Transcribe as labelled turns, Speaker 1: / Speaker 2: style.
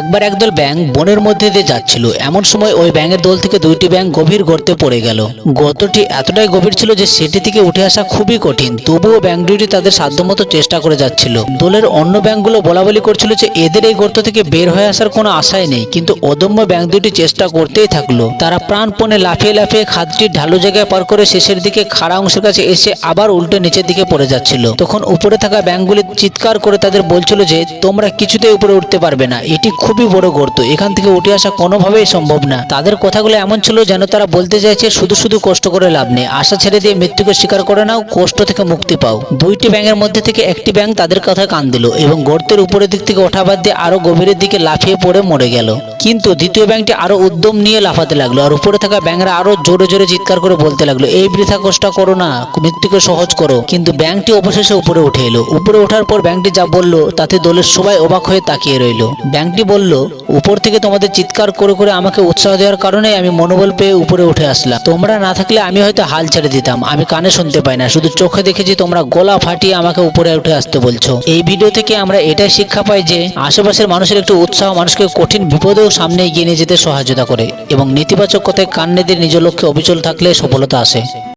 Speaker 1: একবার একদল ব্যাঙ বনের মধ্যে দিয়ে যাচ্ছিল। এমন সময় ওই ব্যাঙের দল থেকে দুইটি ব্যাঙ গভীর গর্তে পড়ে গেল। গর্তটি এতটাই গভীর ছিল যে সেটি থেকে উঠে আসা খুবই কঠিন। তবুও ব্যাঙ দুইটি তাদের সাধ্যমতো চেষ্টা করে যাচ্ছিল। দলের অন্য ব্যাঙগুলো বলা বলি করছিল যে এদের এই গর্ত থেকে বের হয়ে আসার কোনো আশাই নেই, কিন্তু অদম্য ব্যাঙ দুটি চেষ্টা করতেই থাকল। তারা প্রাণপণে লাফিয়ে লাফিয়ে খাদটি ঢালু জায়গায় পার করে শেষের দিকে খাড়া অংশের কাছে এসে আবার উল্টে নিচের দিকে পড়ে যাচ্ছিল। তখন উপরে থাকা ব্যাঙগুলি চিৎকার করে তাদের বলছিল যে, তোমরা কিছুতেই উপরে উঠতে পারবে না। এটি খুবই বড় গর্ত। এখান থেকে উঠে আসা কোনোভাবেই সম্ভব না। তাদের কথাগুলো এমন ছিল যেন তারা বলতে চাইছে, শুধু শুধু কষ্ট করে লাভ নেই। আশা ছেড়ে দিয়ে মৃত্যুকে স্বীকার করে নাও, কষ্ট থেকে মুক্তি পাও। দুইটি ব্যাঙের মধ্যে থেকে একটি ব্যাঙ তাদের কথায় কান দিল এবং গর্তের উপরের দিক থেকে ওঠা বাদ দিয়ে আরও গভীরের দিকে লাফিয়ে পড়ে মরে গেল। কিন্তু দ্বিতীয় ব্যাংকটি আরও উদ্যম নিয়ে লাফাতে লাগল আর উপরে থাকা ব্যাঙরা আরও জোরে জোরে চিৎকার করে বলতে লাগল, এই বৃথা কষ্ট করো না, মৃত্যুকে সহজ করো। কিন্তু ব্যাংকটি অবশেষে উপরে উঠে এলো। উপরে ওঠার পর ব্যাংকটি যা বলল, তাতে দলের সবাই অবাক হয়ে তাকিয়ে রইল। ব্যাংকটি বলল উপর থেকে তোমাদের চিৎকার করে করে আমাকে উৎসাহ দেওয়ার কারণে আমি মনোবল পেয়ে উপরে উঠে আসলাম। তোমরা না থাকলে আমি হয়তো হাল ছেড়ে দিতাম। আমি কানে শুনতে পাই না। শুধু চোখে দেখেছি তোমরা গলা ফাটিয়ে আমাকে উপরে উঠে আসতে বলছো। এই ভিডিও থেকে আমরা এটাই শিক্ষা পাই যে, আশেপাশের মানুষের একটু উৎসাহ মানুষকে কঠিন বিপদেও সামনে এগিয়ে নিয়ে যেতে সহায়তা করে এবং নেতিবাচক কথায় কান দিয়ে নিজ লক্ষ্যে অবিচল থাকলে সফলতা আসে।